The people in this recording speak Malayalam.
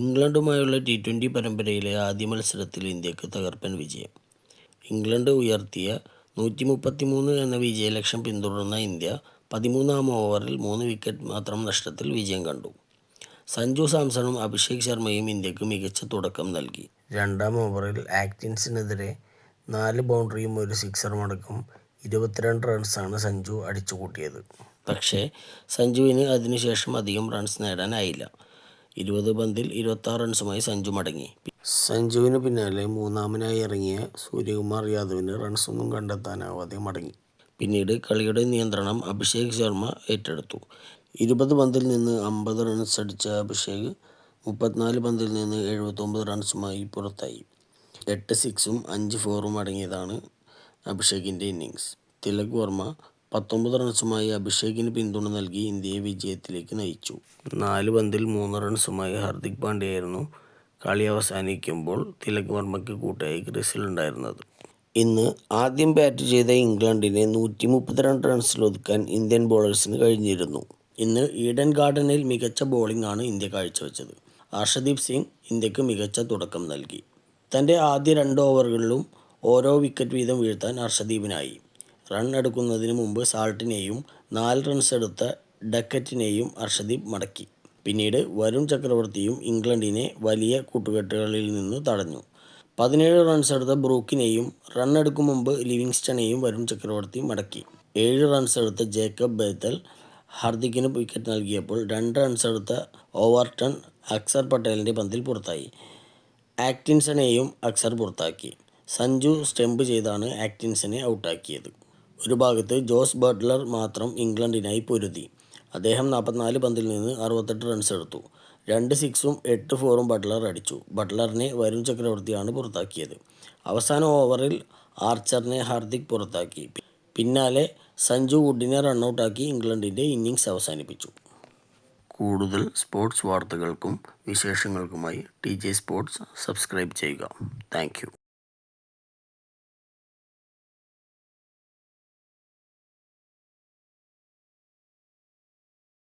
ഇംഗ്ലണ്ടുമായുള്ള ടി ട്വന്റി പരമ്പരയിലെ ആദ്യ മത്സരത്തിൽ ഇന്ത്യയ്ക്ക് തകർപ്പൻ വിജയം. ഇംഗ്ലണ്ട് ഉയർത്തിയ നൂറ്റി മുപ്പത്തിമൂന്ന് എന്ന വിജയലക്ഷ്യം പിന്തുടർന്ന ഇന്ത്യ പതിമൂന്നാം ഓവറിൽ മൂന്ന് വിക്കറ്റ് മാത്രം നഷ്ടത്തിൽ വിജയം കണ്ടു. സഞ്ജു സാംസണും അഭിഷേക് ശർമ്മയും ഇന്ത്യയ്ക്ക് മികച്ച തുടക്കം നൽകി. രണ്ടാം ഓവറിൽ ആക്റ്റിൻസിനെതിരെ നാല് ബൗണ്ടറിയും ഒരു സിക്സറും അടക്കം ഇരുപത്തിരണ്ട് റൺസാണ് സഞ്ജു അടിച്ചുകൂട്ടിയത്. പക്ഷേ സഞ്ജുവിന് അതിനുശേഷം അധികം റൺസ് നേടാനായില്ല. ഇരുപത് പന്തിൽ ഇരുപത്താറ് റൺസുമായി സഞ്ജു മടങ്ങി. സഞ്ജുവിന് പിന്നാലെ മൂന്നാമനായി ഇറങ്ങിയ സൂര്യകുമാർ യാദവിന് റൺസൊന്നും കണ്ടെത്താനാവാതെ മടങ്ങി. പിന്നീട് കളിയുടെ നിയന്ത്രണം അഭിഷേക് ശർമ്മ ഏറ്റെടുത്തു. ഇരുപത് പന്തിൽ നിന്ന് അമ്പത് റൺസ് അടിച്ച അഭിഷേക് മുപ്പത്തിനാല് പന്തിൽ നിന്ന് എഴുപത്തൊമ്പത് റൺസുമായി പുറത്തായി. എട്ട് സിക്സും അഞ്ച് ഫോറും അടങ്ങിയതാണ് അഭിഷേകിന്റെ ഇന്നിങ്സ് തിലക് വർമ്മ പത്തൊമ്പത് റൺസുമായി അഭിഷേകിന് പിന്തുണ നൽകി ഇന്ത്യയെ വിജയത്തിലേക്ക് നയിച്ചു. നാല് പന്തിൽ മൂന്ന് റൺസുമായി ഹാർദിക് പാണ്ഡ്യയായിരുന്നു കളി അവസാനിക്കുമ്പോൾ തിലക് വർമ്മയ്ക്ക് കൂട്ടായി ക്രീസിലുണ്ടായിരുന്നത്. ഇന്ന് ആദ്യം ബാറ്റ് ചെയ്ത ഇംഗ്ലണ്ടിനെ നൂറ്റി മുപ്പത്തിരണ്ട് റൺസിലൊതുക്കാൻ ഇന്ത്യൻ ബോളേഴ്സിന് കഴിഞ്ഞിരുന്നു. ഇന്ന് ഈഡൻ ഗാർഡനിൽ മികച്ച ബോളിംഗ് ആണ് ഇന്ത്യ കാഴ്ചവെച്ചത്. അർഷദീപ് സിംഗ് ഇന്ത്യയ്ക്ക് മികച്ച തുടക്കം നൽകി. തന്റെ ആദ്യ രണ്ട് ഓവറുകളിലും ഓരോ വിക്കറ്റ് വീതം വീഴ്ത്താൻ അർഷദീപിനായി. റൺ എടുക്കുന്നതിന് മുമ്പ് സാൾട്ടിനെയും നാല് റൺസ് എടുത്ത ഡക്കറ്റിനെയും അർഷദീപ് മടക്കി. പിന്നീട് വരുൺ ചക്രവർത്തിയും ഇംഗ്ലണ്ടിനെ വലിയ കൂട്ടുകെട്ടുകളിൽ നിന്ന് തടഞ്ഞു. പതിനേഴ് റൺസ് എടുത്ത ബ്രൂക്കിനെയും റൺ എടുക്കും മുമ്പ് ലിവിങ്സ്റ്റണെയും വരുൺ ചക്രവർത്തി മടക്കി. ഏഴ് റൺസ് എടുത്ത ജേക്കബ് ബേത്തൽ ഹാർദിക്കിന് വിക്കറ്റ് നൽകിയപ്പോൾ രണ്ട് റൺസ് എടുത്ത ഓവർടൺ അക്സർ പട്ടേലിന്റെ പന്തിൽ പുറത്തായി. ആക്ടിൻസണേയും അക്സർ പുറത്താക്കി. സഞ്ജു സ്റ്റെമ്പ് ചെയ്താണ് ആക്ടിൻസനെ ഔട്ടാക്കിയത്. ഒരു ഭാഗത്ത് ജോസ് ബട്ട്ലർ മാത്രം ഇംഗ്ലണ്ടിനായി പൊരുതി. അദ്ദേഹം നാൽപ്പത്തിനാല് പന്തിൽ നിന്ന് അറുപത്തെട്ട് റൺസ് എടുത്തു രണ്ട് സിക്സും എട്ട് ഫോറും ബട്ട്ലർ അടിച്ചു. ബട്ട്ലറിനെ വരുൺ ചക്രവർത്തിയാണ് പുറത്താക്കിയത്. അവസാന ഓവറിൽ ആർച്ചറിനെ ഹാർദിക് പുറത്താക്കി. പിന്നാലെ സഞ്ജു വുഡിനെ റണ്ണൗട്ടാക്കി ഇംഗ്ലണ്ടിന്റെ ഇന്നിങ്സ് അവസാനിപ്പിച്ചു. കൂടുതൽ സ്പോർട്സ് വാർത്തകൾക്കും വിശേഷങ്ങൾക്കുമായി ടി ജെ സ്പോർട്സ് സബ്സ്ക്രൈബ് ചെയ്യുക. താങ്ക്.